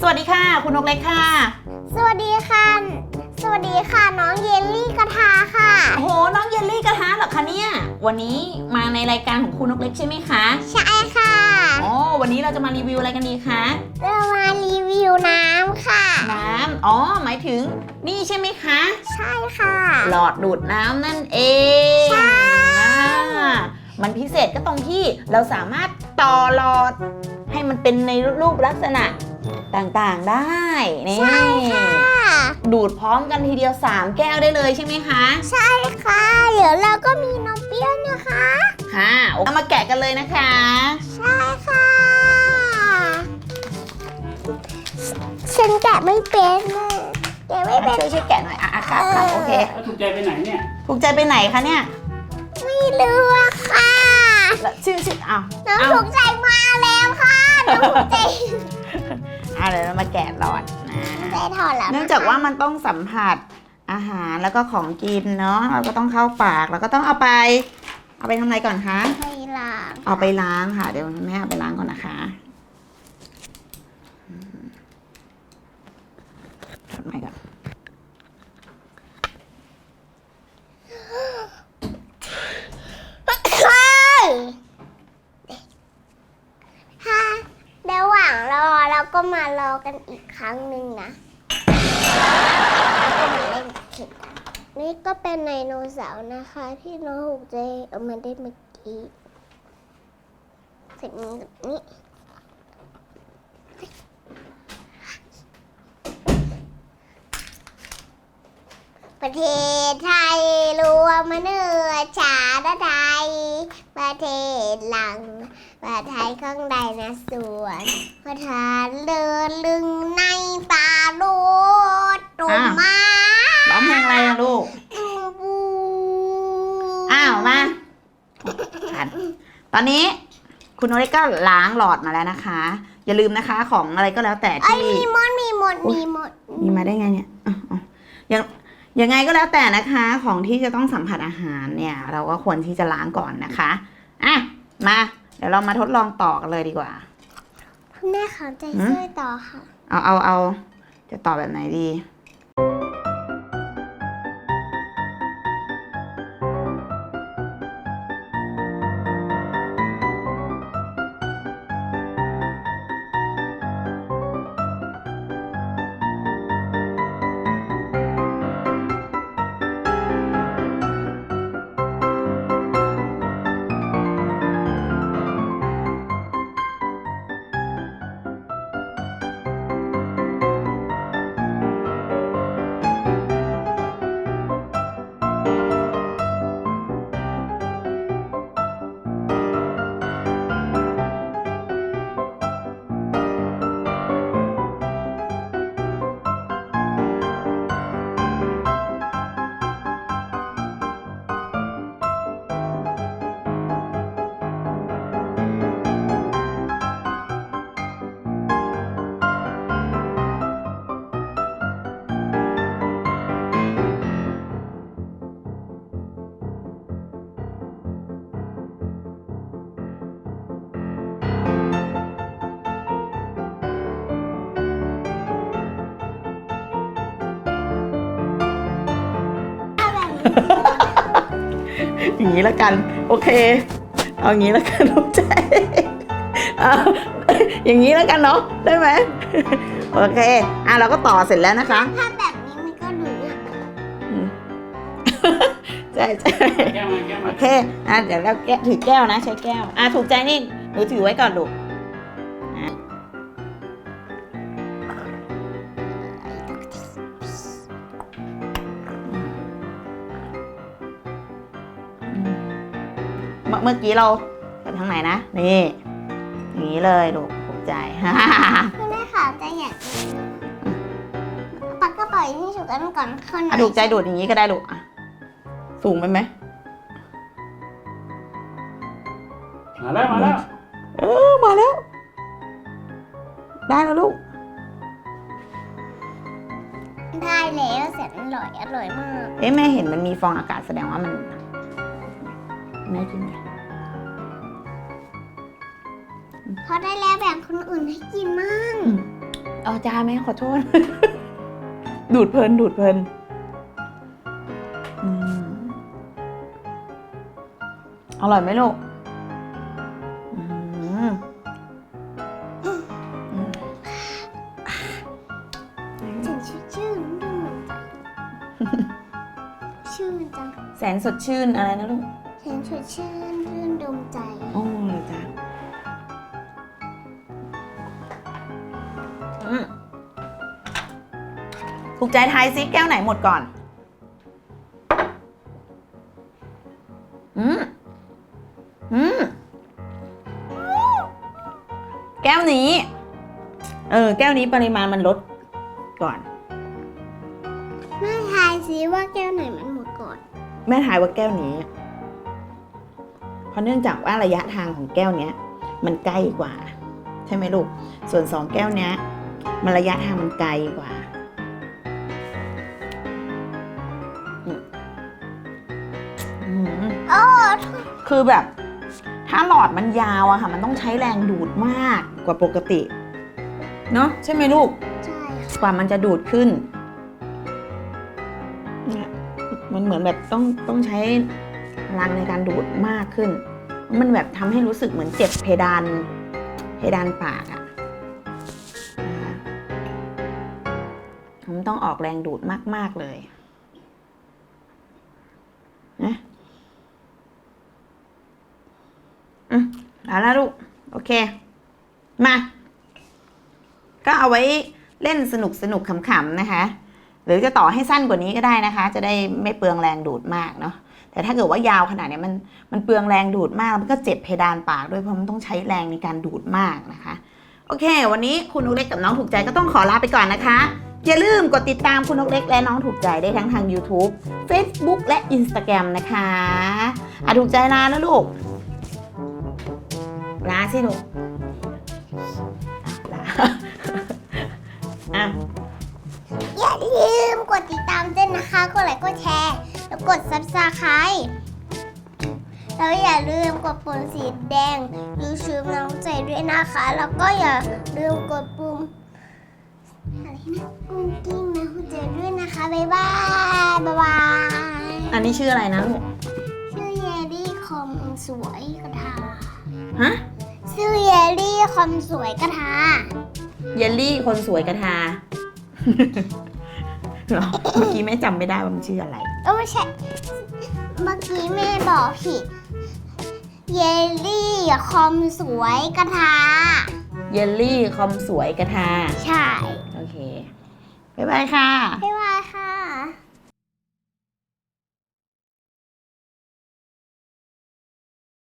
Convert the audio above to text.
สวัสดีค่ะ คุณนกเล็กค่ะ สวัสดีค่ะ สวัสดีค่ะ น้องเยลลี่กระทาค่ะ โอ้โห น้องเยลลี่กระทะเหรอคะเนี่ย วันนี้มาในรายการของคุณนกเล็กใช่ไหมคะใช่ค่ะ อ๋อวันนี้เราจะมารีวิวอะไรกันดีคะ เรามารีวิวน้ำค่ะ น้ำ อ๋อ หมายถึงนี่ใช่ไหมคะ ใช่ค่ะ หลอดดูดน้ำนั่นเองใช่ อ่ามันพิเศษก็ตรงที่เราสามารถต่อหลอด ให้มันเป็นในรูปลักษณะ ต่างๆได้นี่ใช่ค่ะ ดูดพร้อมกันทีเดียว 3 แก้วได้เลยใช่ไหมคะ ใช่ค่ะ เดี๋ยวเราก็มีนมเปรี้ยวนะคะ ค่ะเอามาแกะกันเลยนะคะ ใช่ค่ะ ฉันแกะไม่เป็นอะแกะไม่เป็นช่วยช่วยแกะหน่อยอะอะครับครับโอเค แล้วถูกใจไปไหนเนี่ย ถูกใจไปไหนคะเนี่ยไม่รู้อะค่ะแล้วชื่อชื่ออ้าวน้องอ้าวถูกใจมาแล้วค่ะน้องถูกใจ อะเดี๋ยวเรามาแกะหลอดนะใจถอดแล้วะคะเนื่องจากว่ามันต้องสัมผัสอาหารแล้วก็ของกินเนาะเราก็ต้องเข้าปากแล้วก็ต้องเอาไป เอาไปทำอะไรก่อนคะไปล้างเอาไปล้างค่ะ เดี๋ยวแม่เอาไปล้างก่อนนะคะอืมถอดไม้ก่อน ค่ะระหว่างรอเราก็มารอ กันอีกครั้งหนึ่งนะแล้วก็มาเล่นเข็มกันนี่ก็เป็นไดโนเสาร์นะคะ ที่น้องหูใจเอามาได้เมื่อกี้เสร็จนี้แบบนี้ประเทศไทยรวมมาเนื้อชาติไทย ประเทศหลัง ประไทยข้างใดนะสวนประธานเดินลึงในป่าโลดตุ่มมาร้องเพลงอะไรอะลูก ตุ่มบูอ้าวมาอ่านตอนนี้คุณโนเล็กก็ล้างหลอดมาแล้วนะคะ อย่าลืมนะคะของอะไรก็แล้วแต่ไอ้ยที่ มีมดมีมดอุ๊ยมีมดมีมาได้ไงเนี่ยอะอะยังยังไงก็แล้วแต่นะคะ ของที่จะต้องสัมผัสอาหารเนี่ย เราก็ควรที่จะล้างก่อนนะคะ อะ มา เดี๋ยวเรามาทดลองต่อกันเลยดีกว่า คุณแม่ขอใจหืมช่วยต่อค่ะ เอาเอาเอาจะต่อแบบไหนดี อย่างนี้แล้วกัน โอเค เอาอย่างนี้แล้วกันลูกใจเอาอย่างนี้แล้วกันเนาะได้ไหมโอเค อะเราก็ต่อเสร็จแล้วนะคะถ้าแบบนี้มันก็ดูเนี่ยอืมใช่ใช่แก้วมาแก้วโอมาเค อะเดี๋ยวเราแก้ถือแก้วนะใช้แก้ว อะถูกใจนี่หนูถือไว้ก่อนลูก เมื่อเมื่อกี้เราไปทางไหนนะ นี่อย่างนี้เลยลูกถูกใจ คุณแม่ขอใจอยากปักกระเป๋าที่ถูกกันก่อนคนไหนอะถูกใจดูดอย่างนี้ก็ได้ลูกอะสูงไปไหมมาแล้วมาแล้วเออมาแล้ว ได้แล้วลูก ได้แล้วแสนอร่อยอร่อยมาก เอ๊ะแม่เห็นมันมีฟองอากาศแสดงว่ามัน แม่กินไหมพอได้แล้วแบ่งคนอื่นให้กินมั่งอืมเอาจานไหมขอโทษ ดูดเพลินดูดเพลินอืมอร่อยไหมลูกอืมอืมถึงชื่อชื่อดูเหมือนกันชื่อจังแสนสดชื่นอะไรนะลูก เห็นชื่อชื่นรื่นดมใจ โอ้เหรอจ๊ะอืมถูกใจทายซิแก้วไหนหมดก่อน อืม อืม แก้วนี้ เออ แก้วนี้ปริมาณมันลดก่อน แม่ทายซิว่าแก้วไหนมันหมดก่อน แม่ทายว่าแก้วนี้เพ ราะเนื่องจากว่าระยะทางของแก้วเนี้ยมันใกล้กว่า ใช่ไหมลูก ส่วนสองแก้วเนี้ยมันระยะทางมันไกลกว่าอืมอืมโอ้คือแบบ ถ้าหลอดมันยาวอะค่ะ มันต้องใช้แรงดูดมากกว่าปกติ เนาะใช่ไหมลูก ใช่ค่ะกว่ามันจะดูดขึ้นเนี่ยมันเหมือนแบบต้องต้องใช้พ ลังในการดูดมากขึ้น มันแบบทำให้รู้สึกเหมือนเจ็บเพดานเพดานปากอะนะคะมันต้องออกแรงดูดมาก ๆ เลยนะอืมเอาละลูก โอเค มา ก็เอาไว้เล่นสนุกสนุกขำๆนะคะ หรือจะต่อให้สั้นกว่านี้ก็ได้นะคะ จะได้ไม่เปลืองแรงดูดมากเนาะแต่ถ้าเกิดว่ายาวขนาดนี้มันมันเปลืองแรงดูดมากแล้วมันก็เจ็บเพดานปากด้วยเพราะมันต้องใช้แรงในการดูดมากนะคะ โอเค วันนี้คุณนกเล็กกับน้องถูกใจก็ต้องขอลาไปก่อนนะคะอย่าลืมกดติดตามคุณนกเล็กและน้องถูกใจได้ทั้งทาง YouTube Facebook และ Instagram นะคะอะถูกใจลาแล้วลูกลาสิลูกลาอะอย่า ลืมกดติดตามด้วยนะคะ กดไลค์ กดแชร์ แล้วกด subscribe แล้วอย่าลืมกดปุ่มสีแดงดูชื่อน้องใจด้วยนะคะ แล้วก็อย่าลืมกดปุ่มอะไรนะกุ้งกิ้งนะคุณใจด้วยนะคะ บ๊ายบาย บ๊ายบาย อันนี้ชื่ออะไรนะลูก ชื่อเยลลี่คอมสวยกระทา ฮะ ชื่อเยลลี่คอมสวยกระทา เยลลี่คนสวยกระทาเหรอเมื่อกี้แม่จำไม่ได้ว่ามันชื่ออะไร เออไม่ใช่ เมื่อกี้แม่บอกผิด เยลลี่คอมสวยกระทา เยลลี่คอมสวยกระทา ใช่ โอเค บ๊ายบายค่ะ บ๊ายบาย